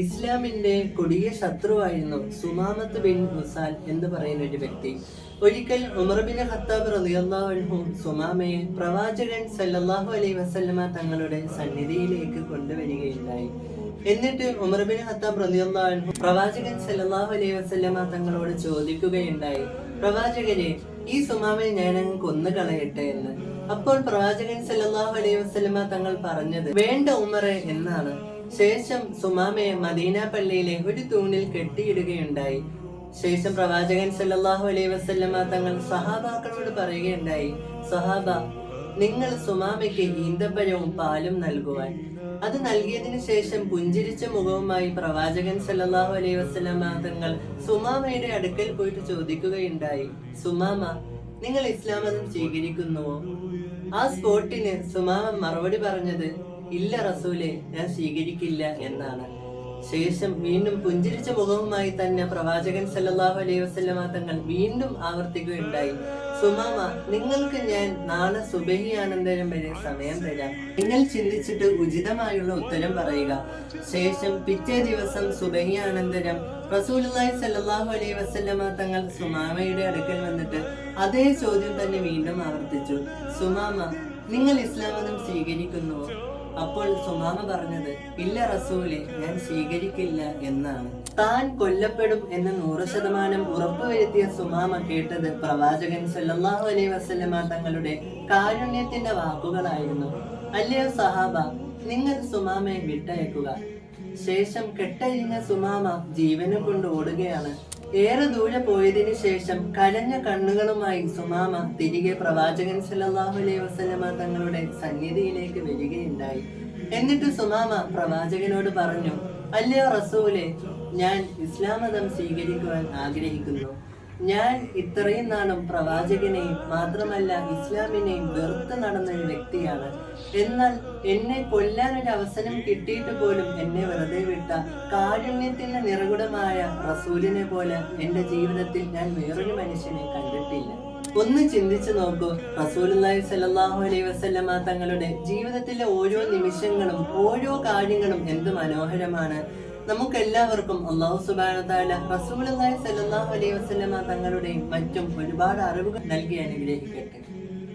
ഇസ്ലാമിന്റെ കൊടിയ ശത്രുവായിരുന്നു സുമാമത്ത് ബിൻ മുസാൽ എന്ന് പറയുന്ന ഒരു വ്യക്തി. ഒരിക്കൽ ഉമർ ബിൻ ഖത്താബ് റളിയല്ലാഹു അൻഹു സുമാമയെ പ്രവാചകൻ സല്ലല്ലാഹു അലൈഹി വസല്ലമ തങ്ങളുടെ സന്നിധിയിലേക്ക് കൊണ്ടുവരികയുണ്ടായി. എന്നിട്ട് ഉമർബിൻ ഖത്താബ് റളിയല്ലാഹു അൻഹു പ്രവാചകൻ സല്ലല്ലാഹു അലൈഹി വസല്ലമ തങ്ങളോട് ചോദിക്കുകയുണ്ടായി പ്രവാചകരെ ഈ സുമാമയെ ഞാനങ്ങ് കൊന്നു കളയട്ടെ എന്ന്. അപ്പോൾ പ്രവാചകൻ സല്ലല്ലാഹു അലൈഹി വസല്ലമ തങ്ങൾ പറഞ്ഞത് വേണ്ട ഉമറെ എന്നാണ്. ശേഷം സുമാമയെ മദീന പള്ളിയിലെ ഒരു തൂണിൽ കെട്ടിയിടുകയുണ്ടായി. ശേഷം പ്രവാചകൻ സല്ലാഹു അലൈഹി വസല്ലമ തങ്ങൾ സഹാബാക്കളോട് പറയുകയുണ്ടായി സഹാബ നിങ്ങൾ സുമാമയ്ക്ക് ഈന്തപ്പഴവും പാലും നൽകുവാൻ. അത് നൽകിയതിനു ശേഷം പുഞ്ചിരിച്ച മുഖവുമായി പ്രവാചകൻ സല്ലാഹു അലൈഹി വസല്ലമ തങ്ങൾ സുമാമയുടെ അടുക്കൽ പോയിട്ട് ചോദിക്കുകയുണ്ടായി സുമാമ നിങ്ങൾ ഇസ്ലാം മതം സ്വീകരിക്കുന്നുവോ? ആ സ്പോട്ടിന് സുമാമ മറുപടി പറഞ്ഞത് ഇല്ല റസൂലെ ഞാൻ സ്വീകരിക്കില്ല എന്നാണ്. ശേഷം വീണ്ടും പുഞ്ചിരിച്ച മുഖവുമായി തന്നെ പ്രവാചകൻ സല്ലാഹു അലൈഹി വസല്ലമ തങ്ങൾ വീണ്ടും ആവർത്തിക്കുകയുണ്ടായി. സുമാമ നിങ്ങൾക്ക് ഞാൻ നാളെ സുബഹി ആനന്ദരം വരെ സമയം തരാം. നിങ്ങൾ ചിന്തിച്ചിട്ട് ഉചിതമായുള്ള ഉത്തരം പറയുക. ശേഷം പിറ്റേ ദിവസം സുബഹി ആനന്ദരം റസൂലുള്ളാഹി സല്ലാഹു അലൈഹി വസല്ലമ തങ്ങൾ സുമാമയുടെ അടുക്കൽ വന്നിട്ട് അതേ ചോദ്യം തന്നെ വീണ്ടും ആവർത്തിച്ചു. സുമാമ നിങ്ങൾ ഇസ്ലാമതം സ്വീകരിക്കുന്നുവോ? അപ്പോൾ സുമാമ പറഞ്ഞത് ഇല്ല റസൂലെ ഞാൻ സ്വീകരിക്കില്ല എന്നാണ്. താൻ കൊല്ലപ്പെടും എന്ന് നൂറ് ശതമാനം ഉറപ്പുവരുത്തിയ സുമാമ കേട്ടത് പ്രവാചകൻ സല്ലാഹു അലൈ വസ്ലമ തങ്ങളുടെ കാരുണ്യത്തിന്റെ വാക്കുകളായിരുന്നു. അല്ലയോ സഹാബ നിങ്ങൾ സുമാമയെ വിട്ടയക്കുക. ശേഷം കെട്ടഴിഞ്ഞ സുമാമ ജീവനും കൊണ്ട് ഓടുകയാണ്. ഏറെ ദൂരെ പോയതിനു ശേഷം കരഞ്ഞ കണ്ണുകളുമായി സുമാമ തിരികെ പ്രവാചകൻ സല്ലല്ലാഹു അലൈഹി വസല്ലമ തങ്ങളുടെ സന്നിധിയിലേക്ക് വരികയുണ്ടായി. എന്നിട്ട് സുമാമ പ്രവാചകനോട് പറഞ്ഞു അല്ലയോ റസൂലെ ഞാൻ ഇസ്ലാം മതം സ്വീകരിക്കുവാൻ ആഗ്രഹിക്കുന്നു. ഞാൻ ഇത്രയും നാളും പ്രവാചകനെയും മാത്രമല്ല ഇസ്ലാമിനെയും വെറുത്ത് നടന്ന ഒരു വ്യക്തിയാണ്. എന്നാൽ എന്നെ കൊല്ലാനൊരു അവസരം കിട്ടിയിട്ട് പോലും എന്നെ വെറുതെ വിട്ട കാരുണ്യത്തിന്റെ നിറകുടമായ റസൂലിനെ പോലെ എന്റെ ജീവിതത്തിൽ ഞാൻ വേറൊരു മനുഷ്യനെ കണ്ടിട്ടില്ല. ഒന്ന് ചിന്തിച്ചു നോക്കൂ. റസൂലുള്ളാഹി സ്വല്ലല്ലാഹു അലൈഹി വസല്ലമ തങ്ങളുടെ ജീവിതത്തിലെ ഓരോ നിമിഷങ്ങളും ഓരോ കാര്യങ്ങളും എന്ത് മനോഹരമാണ്. നമുക്ക് എല്ലാവർക്കും അള്ളാഹു സുബാനത്താല താല റസൂലുള്ളാഹി സ്വല്ലല്ലാഹു അലൈഹി വസല്ലമ തങ്ങളുടെയും മറ്റും ഒരുപാട് അറിവുകൾ നൽകി അനുഗ്രഹിക്കട്ടെ.